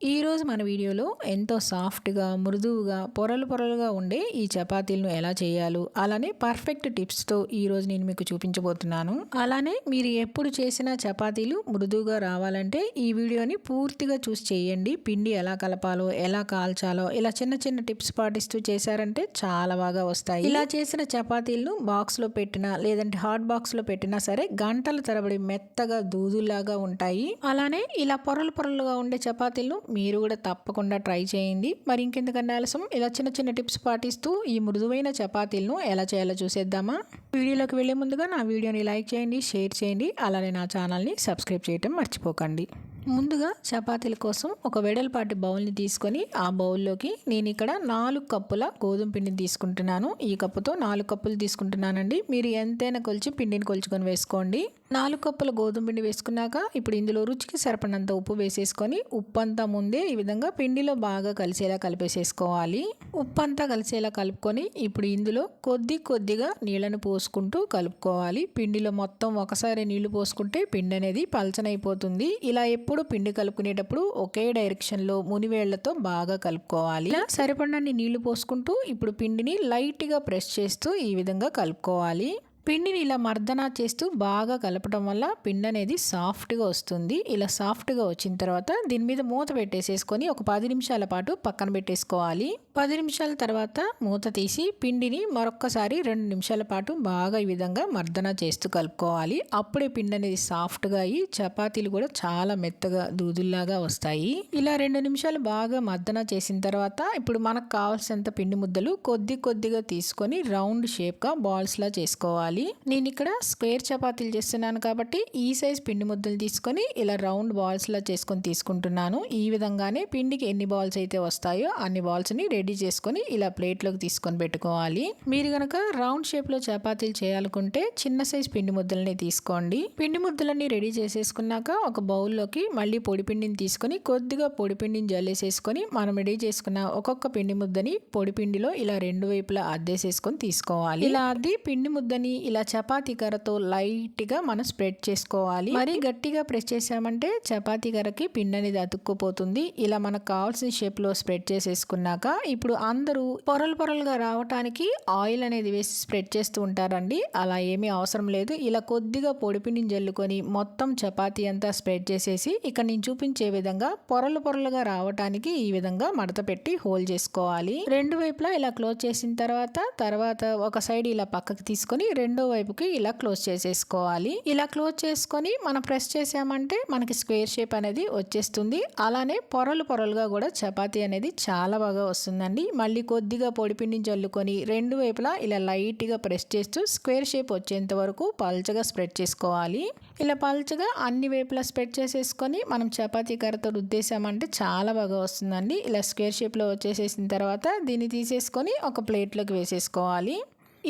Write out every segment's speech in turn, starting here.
ఈరోజు మన వీడియోలో ఎంతో సాఫ్ట్గా మృదువుగా పొరలు పొరలుగా ఉండే ఈ చపాతీలను ఎలా చేయాలో అలానే పర్ఫెక్ట్ టిప్స్తో ఈరోజు నేను మీకు చూపించబోతున్నాను. అలానే మీరు ఎప్పుడు చేసిన చపాతీలు మృదువుగా రావాలంటే ఈ వీడియోని పూర్తిగా చూసి చేయండి. పిండి ఎలా కలపాలో ఎలా కాల్చాలో ఇలా చిన్న చిన్న టిప్స్ పాటిస్తూ చేశారంటే చాలా బాగా వస్తాయి. ఇలా చేసిన చపాతీలను బాక్స్లో పెట్టినా లేదంటే హాట్ బాక్స్లో పెట్టినా సరే గంటల తరబడి మెత్తగా దూదుల్లాగా ఉంటాయి. అలానే ఇలా పొరలు పొరలుగా ఉండే చపాతీలను మీరు కూడా తప్పకుండా ట్రై చేయండి. మరి ఇంకెందుకన్నా ఆలస్యం ఇలా చిన్న చిన్న టిప్స్ పాటిస్తూ ఈ మృదువైన చపాతీలను ఎలా చేయాలో చూసేద్దామా? వీడియోలోకి వెళ్ళే ముందుగా నా వీడియోని లైక్ చేయండి షేర్ చేయండి అలానే నా ఛానల్ని సబ్స్క్రైబ్ చేయటం మర్చిపోకండి. ముందుగా చపాతీల కోసం ఒక వెడల్పాటి బౌల్ని తీసుకొని ఆ బౌల్లోకి నేను ఇక్కడ నాలుగు కప్పుల గోధుమ పిండిని తీసుకుంటున్నాను. ఈ కప్పుతో నాలుగు కప్పులు తీసుకుంటున్నానండి. మీరు ఎంతైనా కొలిచి పిండిని కొలుచుకొని వేసుకోండి. నాలుగు కప్పుల గోధుమ పిండి వేసుకున్నాక ఇప్పుడు ఇందులో రుచికి సరిపడినంత ఉప్పు వేసేసుకొని ఉప్పు అంతా ముందే ఈ విధంగా పిండిలో బాగా కలిసేలా కలిపేసేసుకోవాలి. ఉప్పు అంతా కలిసేలా కలుపుకొని ఇప్పుడు ఇందులో కొద్ది కొద్దిగా నీళ్ళను పోసుకుంటూ కలుపుకోవాలి. పిండిలో మొత్తం ఒకసారి నీళ్ళు పోసుకుంటే పిండి అనేది పలచనైపోతుంది. ఇలా ఎప్పుడు పిండి కలుపుకునేటప్పుడు ఒకే డైరెక్షన్లో మునివేళ్ళతో బాగా కలుపుకోవాలి. సరిపడినన్ని నీళ్ళు పోసుకుంటూ ఇప్పుడు పిండిని లైట్గా ప్రెస్ చేస్తూ ఈ విధంగా కలుపుకోవాలి. పిండిని ఇలా మర్దన చేస్తూ బాగా కలపడం వల్ల పిండి అనేది సాఫ్ట్గా వస్తుంది. ఇలా సాఫ్ట్గా వచ్చిన తర్వాత దీని మీద మూత పెట్టేసేసుకొని ఒక పది నిమిషాల పాటు పక్కన పెట్టేసుకోవాలి. పది నిమిషాల తర్వాత మూత తీసి పిండిని మరొక్కసారి రెండు నిమిషాల పాటు బాగా ఈ విధంగా మర్దన చేస్తూ కలుపుకోవాలి. అప్పుడే పిండి అనేది సాఫ్ట్గా అయ్యి చపాతీలు కూడా చాలా మెత్తగా దూదుల్లాగా వస్తాయి. ఇలా రెండు నిమిషాలు బాగా మర్దన చేసిన తర్వాత ఇప్పుడు మనకు కావాల్సినంత పిండి ముద్దలు కొద్ది కొద్దిగా తీసుకొని రౌండ్ షేప్గా బాల్స్లా చేసుకోవాలి. నేను ఇక్కడ స్క్వేర్ చపాతీలు చేస్తున్నాను కాబట్టి ఈ సైజ్ పిండి ముద్దలు తీసుకొని ఇలా రౌండ్ బాల్స్లా చేసుకొని తీసుకుంటున్నాను. ఈ విధంగానే పిండికి ఎన్ని బాల్స్ అయితే వస్తాయో అన్ని బాల్స్ని రెడీ చేసుకొని ఇలా ప్లేట్లోకి తీసుకొని పెట్టుకోవాలి. మీరు కనుక రౌండ్ షేప్లో చపాతీలు చేయాలనుకుంటే చిన్న సైజ్ పిండి ముద్దలని తీసుకోండి. పిండి ముద్దలన్నీ రెడీ చేసేసుకున్నాక ఒక బౌల్లోకి మళ్ళీ పొడి పిండిని తీసుకొని కొద్దిగా పొడి పిండిని జల్లేసేసుకొని మనం రెడీ చేసుకున్న ఒక్కొక్క పిండి ముద్దని పొడి పిండిలో ఇలా రెండు వైపులా అద్దేసేసుకొని తీసుకోవాలి. ఇలా అద్ది పిండి ముద్దని ఇలా చపాతీ కర్రతో లైట్గా మనం స్ప్రెడ్ చేసుకోవాలి. మరి గట్టిగా ప్రెస్ చేసామంటే చపాతీ కర్రకి పిండి అనేది అతుక్కుపోతుంది. ఇలా మనకు కావాల్సిన షేప్లో స్ప్రెడ్ చేసేసుకున్నాక ఇప్పుడు అందరూ పొరలు పొరలుగా రావటానికి ఆయిల్ అనేది వేసి స్ప్రెడ్ చేస్తూ ఉంటారండి. అలా ఏమీ అవసరం లేదు. ఇలా కొద్దిగా పొడి పిండిని జల్లుకొని మొత్తం చపాతీ అంతా స్ప్రెడ్ చేసేసి ఇక్కడ నేను చూపించే విధంగా పొరలు పొరలుగా రావటానికి ఈ విధంగా మడత పెట్టి హోల్ చేసుకోవాలి. రెండు వైపులా ఇలా క్లోజ్ చేసిన తర్వాత తర్వాత ఒక సైడ్ ఇలా పక్కకి తీసుకొని రెండో వైపుకి ఇలా క్లోజ్ చేసేసుకోవాలి. ఇలా క్లోజ్ చేసుకొని మనం ప్రెస్ చేసామంటే మనకి స్క్వేర్ షేప్ అనేది వచ్చేస్తుంది. అలానే పొరలు పొరలుగా కూడా చపాతీ అనేది చాలా బాగా వస్తుందండి. మళ్ళీ కొద్దిగా పొడిపిండిని జల్లుకొని రెండు వైపులా ఇలా లైట్గా ప్రెస్ చేస్తూ స్క్వేర్ షేప్ వచ్చేంత వరకు పల్చగా స్ప్రెడ్ చేసుకోవాలి. ఇలా పల్చగా అన్ని వైపులా స్ప్రెడ్ చేసేసుకొని మనం చపాతీ కర్రతో రుద్దేశామంటే చాలా బాగా వస్తుందండి. ఇలా స్క్వేర్ షేప్లో వచ్చేసేసిన తర్వాత దీన్ని తీసేసుకొని ఒక ప్లేట్లోకి వేసేసుకోవాలి.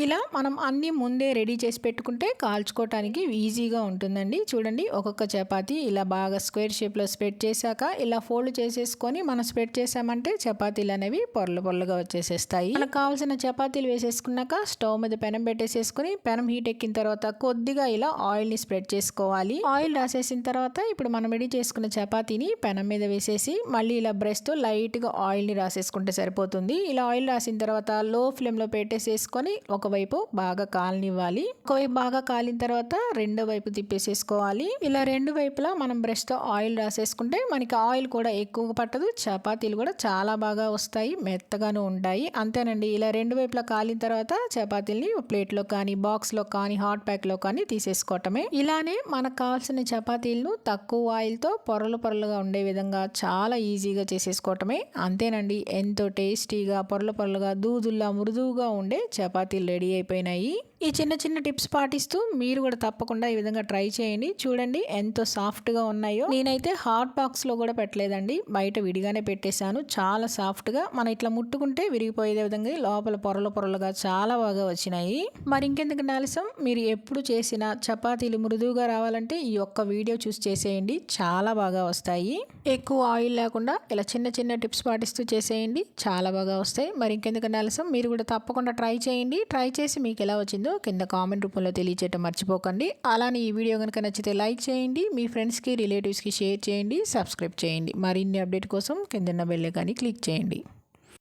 ఇలా మనం అన్నీ ముందే రెడీ చేసి పెట్టుకుంటే కాల్చుకోవటానికి ఈజీగా ఉంటుందండి. చూడండి ఒక్కొక్క చపాతీ ఇలా బాగా స్క్వేర్ షేప్లో స్ప్రెడ్ చేశాక ఇలా ఫోల్డ్ చేసేసుకొని మనం స్ప్రెడ్ చేసామంటే చపాతీలు అనేవి పొరలు పొరలుగా వచ్చేసేస్తాయి. మనకు కావాల్సిన చపాతీలు వేసేసుకున్నాక స్టవ్ మీద పెనం పెట్టేసేసుకుని పెనం హీట్ ఎక్కిన తర్వాత కొద్దిగా ఇలా ఆయిల్ని స్ప్రెడ్ చేసుకోవాలి. ఆయిల్ రాసేసిన తర్వాత ఇప్పుడు మనం రెడీ చేసుకున్న చపాతీని పెనం మీద వేసేసి మళ్ళీ ఇలా బ్రష్తో లైట్గా ఆయిల్ని రాసేసుకుంటే సరిపోతుంది. ఇలా ఆయిల్ రాసిన తర్వాత లో ఫ్లేమ్లో పెట్టేసేసుకొని ఒక ఒకవైపు బాగా కాలనివ్వాలి. ఒకవైపు బాగా కాలిన తర్వాత రెండో వైపు తిప్పేసేసుకోవాలి. ఇలా రెండు వైపులా మనం బ్రష్తో ఆయిల్ రాసేసుకుంటే మనకి ఆయిల్ కూడా ఎక్కువ పట్టదు. చపాతీలు కూడా చాలా బాగా వస్తాయి. మెత్తగాను ఉంటాయి. అంతేనండి. ఇలా రెండు వైపులా కాలిన తర్వాత చపాతీల్ని ప్లేట్లో కానీ బాక్స్లో కానీ హాట్ ప్యాక్లో కానీ తీసేసుకోవటమే. ఇలానే మనకు కావాల్సిన చపాతీలను తక్కువ ఆయిల్తో పొరలు పొరలుగా ఉండే విధంగా చాలా ఈజీగా చేసేసుకోవటమే. అంతేనండి. ఎంతో టేస్టీగా పొరలు పొరలుగా దూదుల్లా మృదువుగా ఉండే చపాతీలు రెడీ అయిపోయినాయి. ఈ చిన్న చిన్న టిప్స్ పాటిస్తూ మీరు కూడా తప్పకుండా ఈ విధంగా ట్రై చేయండి. చూడండి ఎంతో సాఫ్ట్గా ఉన్నాయో. నేనైతే హాట్ బాక్స్లో కూడా పెట్టలేదండి. బయట విడిగానే పెట్టేశాను. చాలా సాఫ్ట్గా. మనం ఇట్లా ముట్టుకుంటే విరిగిపోయే విధంగా లోపల పొరలు పొరలుగా చాలా బాగా వచ్చినాయి. మరి ఇంకెందుకు ఆలస్యం మీరు ఎప్పుడు చేసిన చపాతీలు మృదువుగా రావాలంటే ఈ ఒక్క వీడియో చూసి చేసేయండి. చాలా బాగా వస్తాయి. ఎక్కువ ఆయిల్ లేకుండా ఇలా చిన్న చిన్న టిప్స్ పాటిస్తూ చేసేయండి. చాలా బాగా వస్తాయి. మరి ఇంకెందుకు ఆలస్యం మీరు కూడా తప్పకుండా ట్రై చేయండి. ట్రై చేసి మీకు ఎలా వచ్చిందో అనిపించిందో కింద కామెంట్ రూపంలో తెలియచేయటం మర్చిపోకండి. అలానే ఈ వీడియో కనుక నచ్చితే లైక్ చేయండి మీ ఫ్రెండ్స్కి రిలేటివ్స్కి షేర్ చేయండి సబ్స్క్రైబ్ చేయండి. మరిన్ని అప్డేట్ కోసం కిందన్న బెల్లే కానీ క్లిక్ చేయండి.